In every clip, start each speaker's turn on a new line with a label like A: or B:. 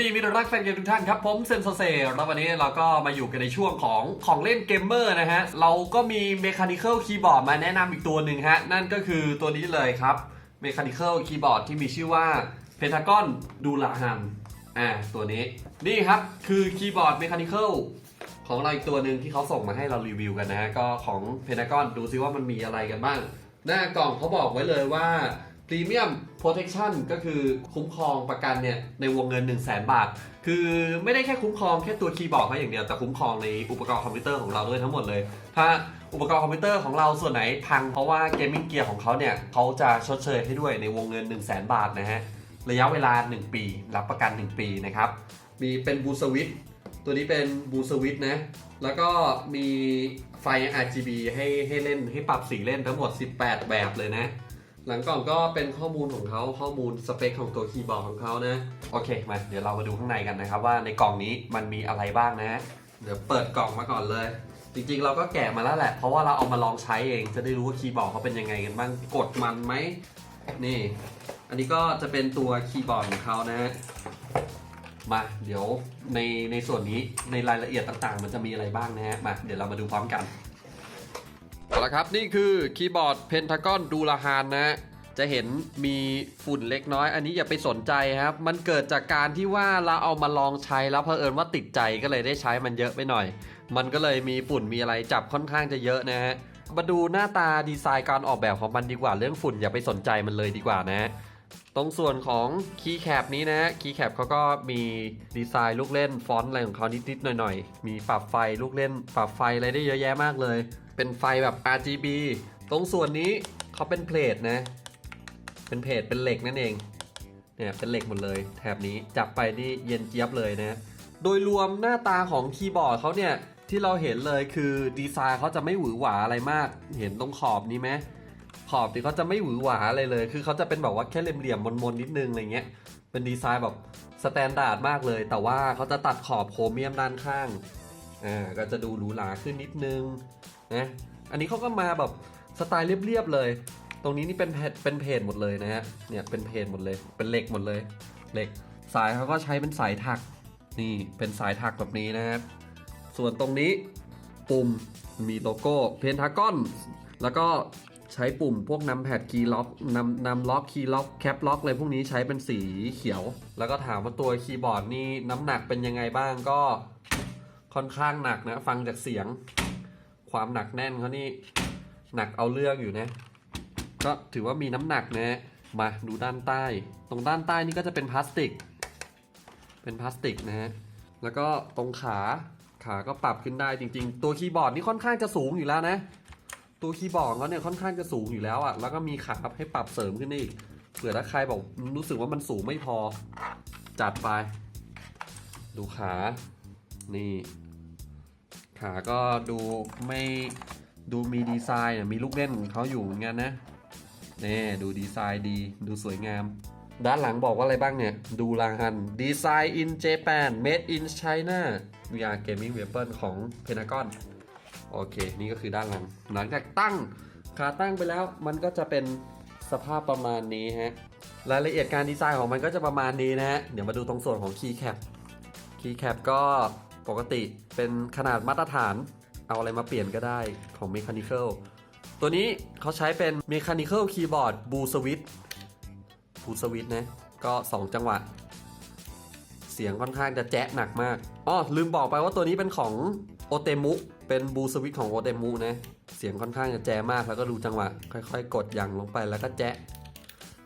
A: ดีมิตรรักแฟนเกมทุกท่านครับ ผมเซนโซเซแล้ววันนี้เราก็มาอยู่กันในช่วงของของเล่นเกมเมอร์นะฮะ เราก็มี Mechanical Keyboard มาแนะนำอีกตัวหนึ่งฮะ นั่นก็คือตัวนี้เลยครับ Mechanical Keyboard ที่มีชื่อว่า Pentagon Durahan อ่าตัวนี้นี่ครับคือคีย์บอร์ด Mechanical ของเราอีกตัวหนึ่งที่เขาส่งมาให้เรารีวิวกันนะฮะก็ของ Pentagon ดูซิว่ามันมีอะไรกันบ้าง หน้ากล่องเขาบอกไว้เลยว่า Premium Protection ก็คือคุ้มครองประกันเนี่ยในวงเงิน 1 0 0 0 0แบาท คือไม่ได้แค่คุ้มครองแค่ตัวคีย์บอร์ดเขาอย่างเดียวแต่คุ้มครองในอุปกรณ์คอมพิวเตอร์ของเราด้วยทั้งหมดเลย ถ้าอุปกรณ์คอมพิวเตอร์ของเราส่วนไหนพังเพราะว่าเกมมิ่งเกียร์ของเขาเนี่ยเขาจะชดเชยให้ด้วยในวงเงิน 1 0 0 0 0แบาทนะฮะระยะเวลา 1 ปี รับประกัน 1 ปีนะครับมีเป็นบูสวิตตัวนี้เป็นบูสวิตนะแล้วก็มีไฟ RGB ให้ให้เล่นให้ปรับสีเล่นทั้งหมด 18 แบบเลยนะ หลังกล่องก็เป็นข้อมูลของเขาข้อมูลสเปคของตัวคีย์บอร์ดของเขานะ โอเคมาเดี๋ยวเรามาดูข้างในกันนะครับว่าในกล่องนี้มันมีอะไรบ้างนะ เดี๋ยวเปิดกล่องมาก่อนเลย จริงๆ เราก็แกะมาแล้วแหละ เพราะว่าเราเอามาลองใช้เองจะได้รู้ว่าคีย์บอร์ดเขาเป็นยังไงกันบ้างกดมันไหมนี่ อันนี้ก็จะเป็นตัวคีย์บอร์ดของเขานะฮะมาเดี๋ยวในในส่วนนี้ในรายละเอียดต่างๆ มันจะมีอะไรบ้างนะฮะมาเดี๋ยวเรามาดูพร้อมกัน เอาละครับนี่คือคีย์บอร์ด Pentagon d u r a h a n นะ จะเห็นมีฝุ่นเล็กน้อย อันนี้อย่าไปสนใจครับ มันเกิดจากการที่ว่าเราเอามาลองใช้แล้วเผอิญว่าติดใจก็เลยได้ใช้มันเยอะไปหน่อย มันก็เลยมีฝุ่นมีอะไรจับค่อนข้างจะเยอะนะฮะมาดูหน้าตาดีไซน์การออกแบบของมันดีกว่าเรื่องฝุ่นอย่าไปสนใจมันเลยดีกว่านะตรงส่วนของคีย์แคปนี้นะคีย์แคปเขาก็มีดีไซน์ลูกเล่นฟอนต์อะไรของเขานิดๆหน่อยๆ มีปรับไฟลูกเล่นปรับไฟอะไรได้เยอะแยะมากเลย เป็นไฟแบบ RGB ตรงส่วนนี้เขาเป็นเพลทนะ เป็นเพลทเป็นเหล็กนั่นเอง เนี่ยเป็นเหล็กหมดเลย แถบนี้จับไปนี่เย็นเจี๊ยบเลยนะ โดยรวมหน้าตาของคีย์บอร์ดเขาเนี่ยที่เราเห็นเลยคือดีไซน์เขาจะไม่หวือหวาอะไรมาก เห็นตรงขอบนี้ไหมขอบที่เขาจะไม่หวือหวาอะไรเลย คือเขาจะเป็นแบบว่าแค่เหลี่ยมๆมนๆนิดนึงอะไรเงี้ย เป็นดีไซน์แบบสแตนดาร์ดมากเลย แต่ว่าเขาจะตัดขอบโครเมียมด้านข้าง อ่า ก็จะดูหรูหราขึ้นนิดนึง นะอันนี้เขาก็มาแบบสไตล์เรียบๆเลย ตรงนี้นี่เป็นเพจเป็นเพจหมดเลยนะฮะเนี่ยเป็นเพจหมดเลย เป็นเหล็กหมดเลยเหล็กสายเขาก็ใช้เป็นสายถักนี่เป็นสายถักแบบนี้นะครับส่วนตรงนี้ปุ่มมีโลโก้เพนทากอนแล้วก็ใช้ปุ่มพวกนำแพดคีย์ล็อกนำนำล็อกคีย์ล็อกแคปล็อกอะไรพวกนี้ใช้เป็นสีเขียว แล้วก็ถามว่าตัวคีย์บอร์ดนี่น้ำหนักเป็นยังไงบ้างก็ค่อนข้างหนักนะ ฟังจากเสียง ความหนักแน่นเขานี่หนักเอาเรื่องอยู่นะ ก็ถือว่ามีน้ำหนักนะมาดูด้านใต้ ตรงด้านใต้นี่ก็จะเป็นพลาสติก เป็นพลาสติกนะฮะแล้วก็ตรงขาขาก็ปรับขึ้นได้จริง ๆ ตัวคีย์บอร์ดนี่ค่อนข้างจะสูงอยู่แล้วนะ ตัวคีย์บอร์ดเขาเนี่ยค่อนข้างจะสูงอยู่แล้วอะ่ะแล้วก็มีขาให้ปรับเสริมขึ้นอีกเผื่อถ้าใครบอกรู้สึกว่ามันสูงไม่พอจัดไป ดูขานี่ ขาก็ดูไม่ดูมีดีไซน์มีลูกเล่นของเขาอยู่เหมือนกันนะนี่ดูดีไซน์ดีดูสวยงาม ด้านหลังบอกว่าอะไรบ้างเนี่ย ดูรางหันดีไซน์อินเจแปน made in China VR gaming weapon ของ Pentagon โอเค นี่ก็คือด้านหลัง หลังจากตั้งขาตั้งไปแล้วมันก็จะเป็นสภาพประมาณนี้ฮะ รายละเอียดการดีไซน์ของมันก็จะประมาณนี้นะฮะ เดี๋ยวมาดูตรงส่วนของ keycap keycap ก็ ปกติเป็นขนาดมาตรฐาน เอาอะไรมาเปลี่ยนก็ได้ของ mechanical ตัวนี้เขาใช้เป็น mechanical keyboard blue switch บูสวิตนะ ก็ 2 จังหวะ เสียงค่อนข้างจะแจ๊ะหนักมากอ๋อลืมบอกไปว่าตัวนี้เป็นของโอเตมุเป็นบูสวิตของโอเตมุนะ เสียงค่อนข้างจะแจ๊ะมากแล้วก็ดูจังหวะ ค่อยๆ กดอย่างลงไปแล้วก็แจ๊ะ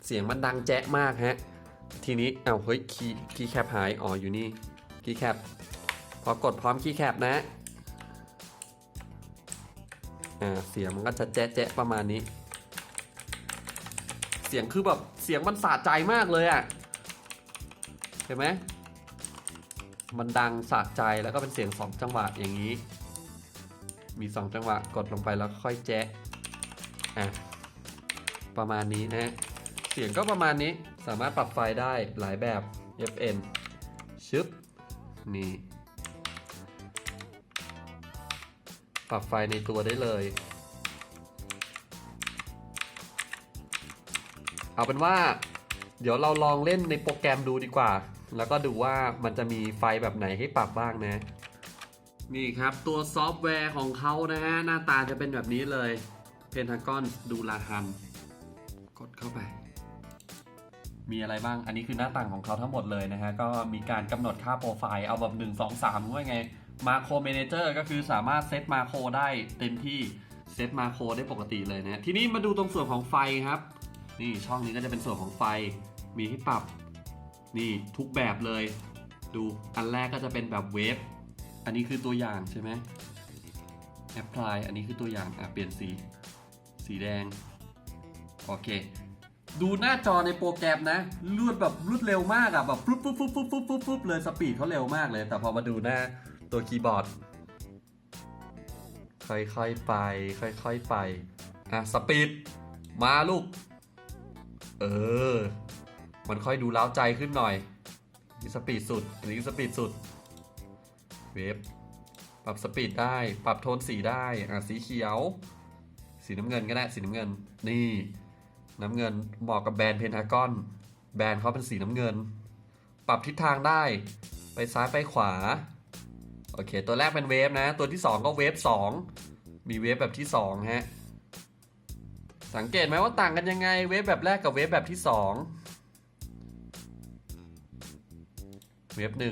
A: เสียงมันดังแจ๊ะมากฮะ ทีนี้เอ้าเฮ้ยคีย์คีย์แคปหายอ๋ออยู่นี่คีย์แคป พอกดพร้อมคีย์แคปนะเสียงมันก็จะแจ๊ะแจ๊ะประมาณนี้ เสียงคือแบบเสียงมันสะใจมากเลยอะ่ะเห็นไหมมันดังสะใจแล้วก็เป็นเสียงสองจังหวะอย่างนี้ มีสองจังหวะกดลงไปแล้วค่อยแจ๊ะอะประมาณนี้นะเสียงก็ประมาณนี้สามารถปรับไฟได้หลายแบบ FN ชึบนี่ ปรับไฟในตัวได้เลย เอาเป็นว่า เดี๋ยวเราลองเล่นในโปรแกรมดูดีกว่า แล้วก็ดูว่ามันจะมีไฟแบบไหนให้ปรับบ้างนะ นี่ครับตัวซอฟต์แวร์ของเขานะฮะ หน้าตาจะเป็นแบบนี้เลย Pentagon ดูลาฮัน กดเข้าไปมีอะไรบ้าง อันนี้คือหน้าต่างของเขาทั้งหมดเลยนะฮะ ก็มีการกำหนดค่าโปรไฟล์ เอาแบบ1 2 3ว่าไง มาโครเมเนเจอร์ก็คือสามารถเซตมาโครได้เต็มที่เซตมาโครได้ปกติเลยนะทีนี้มาดูตรงส่วนของไฟครับ นี่ช่องนี้ก็จะเป็นส่วนของไฟมีให้ปรับนี่ทุกแบบเลย ดูอันแรกก็จะเป็นแบบเวฟอันนี้คือตัวอย่างใช่ไหม apply อันนี้คือตัวอย่างอะเปลี่ยนสีสีแดง โอเค ดูหน้าจอในโปรแกรมนะรวดแบบรวดเร็วมากอะแบบปุ๊บปุ๊บปุ๊บปุ๊บปุ๊บปุ๊บปุ๊บเลยสปีดเขาเร็วมากเลย แต่พอมาดูหน้า ตัวคีย์บอร์ด ค่อยๆไป ค่อยๆไป อะ สปีด มาลูก เออ มันค่อยดูเล้าใจขึ้นหน่อยนี่สปีดสุด อันนี้สปีดสุด เวฟ ปรับสปีดได้ ปรับโทนสีได้ อะ สีเขียว สีน้ำเงินก็ได้ สีน้ำเงิน นี่ น้ำเงินเหมาะกับแบรนด์เพนทากอน แบรนด์เขาเป็นสีน้ำเงิน ปรับทิศทางได้ ไปซ้ายไปขวา โอเค ตัวแรกเป็นเวฟนะ ตัวที่ 2 ก็เวฟ2 มีเวฟแบบที่ 2 ฮะ สังเกตไหมว่าต่างกันยังไง เวฟแบบแรกกับเวฟแบบที่ 2 เวฟ1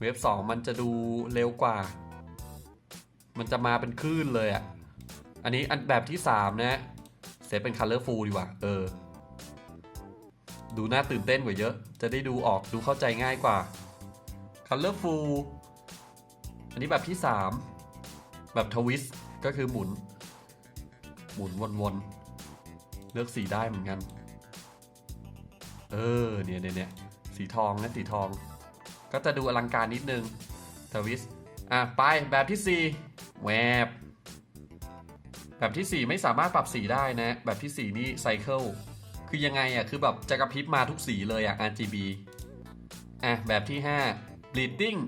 A: เวฟ2มันจะดูเร็วกว่า มันจะมาเป็นคลื่นเลยอะ อันนี้อันแบบที่ 3 นะ เซตเป็น color full ดีกว่า เออ ดูน่าตื่นเต้นกว่าเยอะ จะได้ดูออกดูเข้าใจง่ายกว่า Colorful อันนี้แบบที่ 3 แบบทวิสต์ก็คือหมุน หมุนวนๆ เลือกสีได้เหมือนกัน เออเนี่ยเนี่ยเนี่ยสีทองนะสีทอง ก็จะดูอลังการนิดนึงทวิสต์อะ ไปแบบที่ 4 แวบ แบบที่ 4 ไม่สามารถปรับสีได้นะ แบบที่ 4 นี่ไซเคิล คือยังไงอะ คือแบบจะกระพริบมาทุกสีเลยอะ RGB อะ แบบที่ 5 bleeding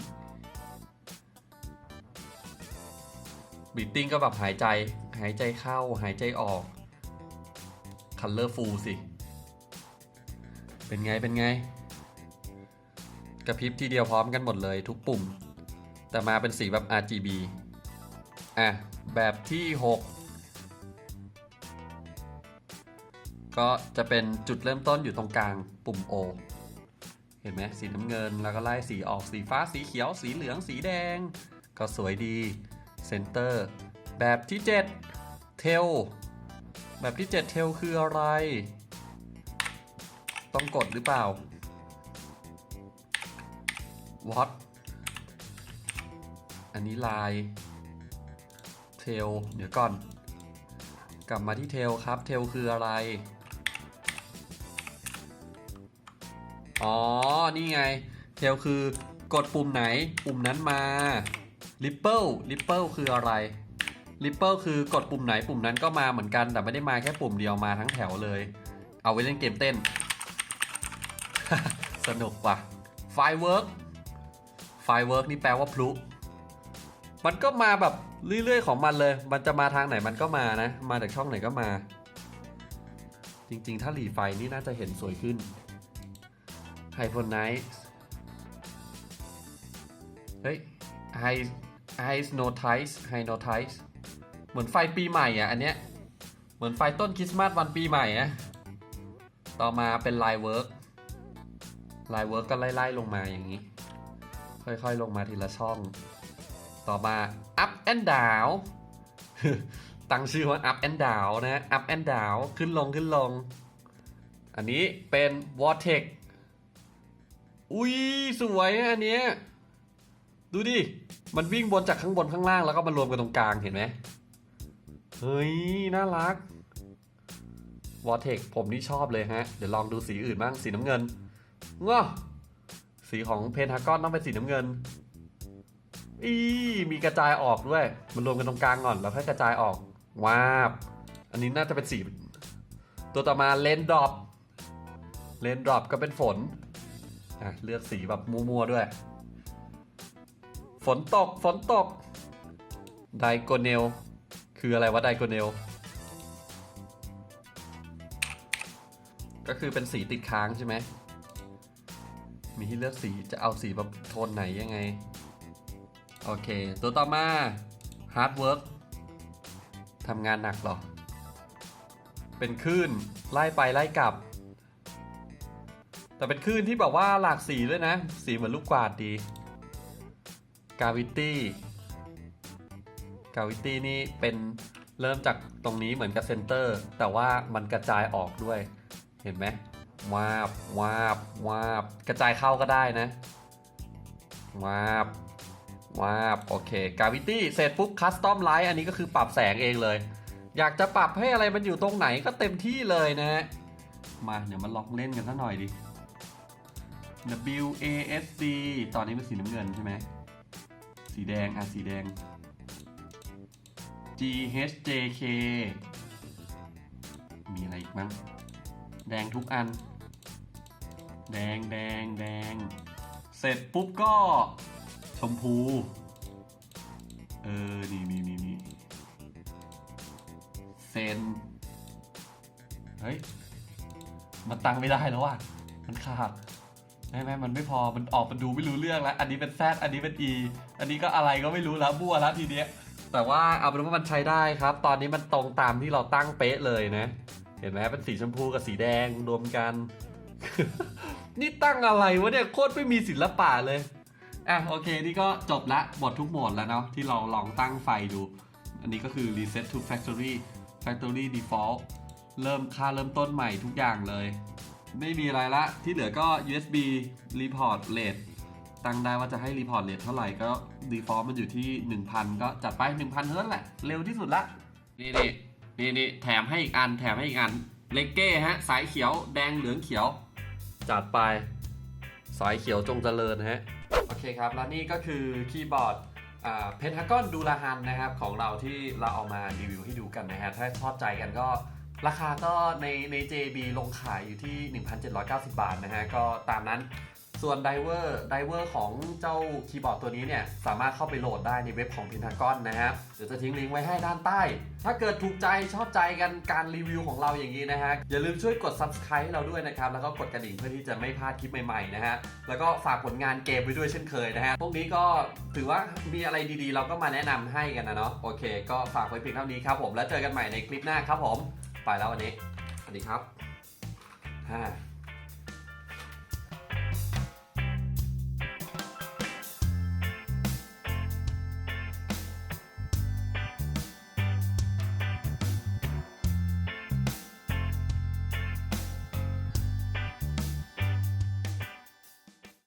A: bleeding ก็แบบหายใจ หายใจเข้า หายใจออก colorful สิ เป็นไง เป็นไง กระพริบทีเดียวพร้อมกันหมดเลยทุกปุ่ม แต่มาเป็นสีแบบ RGB อะ แบบที่ 6 ก็จะเป็นจุดเริ่มต้นอยู่ตรงกลางปุ่ม O เห็นไหมสีน้ำเงินแล้วก็ไล่สีออกสีฟ้าสีเขียว สีเหลืองสีแดง ก็สวยดีเซนเตอร์แบบที่ 7 เทล แบบที่ 7 เทลคืออะไร ต้องกดหรือเปล่า what อันนี้ลายเทลเดี๋ยวก่อน กลับมาที่เทลครับ เทลคืออะไร อ๋อ นี่ไง เทลคือกดปุ่มไหน ปุ่มนั้นมา Ripple Ripple คืออะไร Ripple คือกดปุ่มไหนปุ่มนั้นก็มาเหมือนกันแต่ไม่ได้มาแค่ปุ่มเดียวมาทั้งแถวเลย เอาไว้เล่นเกมเต้น สนุกว่ะ Firework Firework นี่แปลว่าพลุ มันก็มาแบบเรื่อยๆของมันเลย มันจะมาทางไหนมันก็มานะ มาจากช่องไหนก็มา จริงๆ ถ้าหลีไฟนี่น่าจะเห็นสวยขึ้น h y p o n i t e เฮ้ย High High Notice High Notice เหมือนไฟปีใหม่อะ อันเนี้ย เหมือนไฟต้นคริสต์มาสวันปีใหม่อะ ต่อมาเป็น Line Work Line Work ก็ไล่ๆลงมาอย่างนี้ ค่อยๆลงมาทีละช่อง ต่อมา up and down ตั้งชื่อว่า up and down นะ up and down ขึ้นลงขึ้นลง อันนี้เป็น vortex อุ้ยสวยอันเนี้ยดูดิ มันวิ่งบนจากข้างบนข้างล่างแล้วก็มารวมกันตรงกลางเห็นไหมเฮ้ย น่ารัก vortex ผมนี่ชอบเลยฮะ เดี๋ยวลองดูสีอื่นบ้าง สีน้ำเงินง้อสีของเพนทากอนต้องเป็นสีน้ำเงิน อีมีกระจายออกด้วย มันรวมกันตรงกลางก่อน แล้วค่อยกระจายออกว้าบ อันนี้น่าจะเป็นสี ตัวต่อมาเลนดรอปเลนดรอปก็เป็นฝน อะเลือกสีแบบมัวๆด้วย ฝนตก ฝนตก ไดโกเนล คืออะไรวะไดโกเนล ก็คือเป็นสีติดค้างใช่ไหม มีให้เลือกสี จะเอาสีแบบโทนไหนยังไง โอเค ตัวต่อมา hard work ทำงานหนักหรอ เป็นคลื่น ไล่ไปไล่กลับ แต่เป็นคลื่นที่แบบว่าหลากสีด้วยนะ สีเหมือนลูกกวาดดี gravity gravity นี่เป็นเริ่มจากตรงนี้เหมือนกับเซนเตอร์ แต่ว่ามันกระจายออกด้วย เห็นไหมวาบวาบวาบกระจายเข้าก็ได้นะวาบวาบโอเค gravity เสร็จปุ๊บ custom light อันนี้ก็คือปรับแสงเองเลย อยากจะปรับให้อะไรมันอยู่ตรงไหนก็เต็มที่เลยนะฮะมาเดี๋ยวมาลองเล่นกันสักหน่อยดิ W A S D ตอนนี้เป็นสีน้ำเงินใช่ไหม สีแดง อะ สีแดง G H J K มีอะไรอีกมั้ง แดงทุกอัน แดงแดงแดง เสร็จปุ๊บก็ชมพู เออ นี่นี่นี่นี่เซน เฮ้ย มันตั้งไม่ได้แล้วว่ะ มันขาด ใช่ไหมมันไม่พอมันออกมันดูไม่รู้เรื่องแล้วอันนี้เป็น Z อันนี้เป็น E อันนี้ก็อะไรก็ไม่รู้แล้วบัวแล้วทีเนี้ย แต่ว่าเอาเป็นว่ามันใช้ได้ครับ ตอนนี้มันตรงตามที่เราตั้งเป๊ะเลยนะ เห็นไหมเป็นสีชมพูกับสีแดงรวมกัน นี่ตั้งอะไรวะเนี่ยโคตรไม่มีศิลปะเลยอะโอเค นี่ก็จบละหมดทุกโหมดแล้วเนาะที่เราลองตั้งไฟดู อันนี้ก็คือ reset to factory factory default เริ่มค่าเริ่มต้นใหม่ทุกอย่างเลย ไม่มีอะไรละ ที่เหลือก็ USB report rate ตั้งได้ว่าจะให้ report rate เท่าไหร่ก็ default มันอยู่ที่ 1,000 ก็จัดไป 1,000เฮิร์ตซ์แหละ เร็วที่สุดละ นี่นี่นี่นี่แถมให้อีกอันแถมให้อีกอัน เลกเก้ฮะ สายเขียวแดงเหลืองเขียว จัดไป สายเขียวจงเจริญฮะ โอเคครับ แล้วนี่ก็คือคีย์บอร์ดเพนทากอนดูลาฮันนะครับ ของเราที่เราเอามารีวิวให้ดูกันนะฮะ ถ้าชอบใจกันก็ ราคาก็ในใน JB ลงขายอยู่ที่ 1,790 บาทนะฮะ ก็ตามนั้น ส่วนไดเวอร์ไดเวอร์ของเจ้าคีย์บอร์ดตัวนี้เนี่ย สามารถเข้าไปโหลดได้ในเว็บของ Pentagon นะครับเดี๋ยวจะทิ้งลิงก์ไว้ให้ด้านใต้ ถ้าเกิดถูกใจชอบใจกันการรีวิวของเราอย่างนี้นะฮะ อย่าลืมช่วยกด Subscribe ให้เราด้วยนะครับ แล้วก็กดกระดิ่งเพื่อที่จะไม่พลาดคลิปใหม่ๆนะฮะ แล้วก็ฝากผลงานเกมไว้ด้วยเช่นเคยนะฮะ พวกนี้ก็ถือว่ามีอะไรดีๆ เราก็มาแนะนำให้กันนะเนาะ โอเค ก็ฝากไว้เพียงเท่านี้ครับผม แล้วเจอกันใหม่ในคลิปหน้าครับผม ไปแล้ววันนี้ สวัสดีครับฮ่า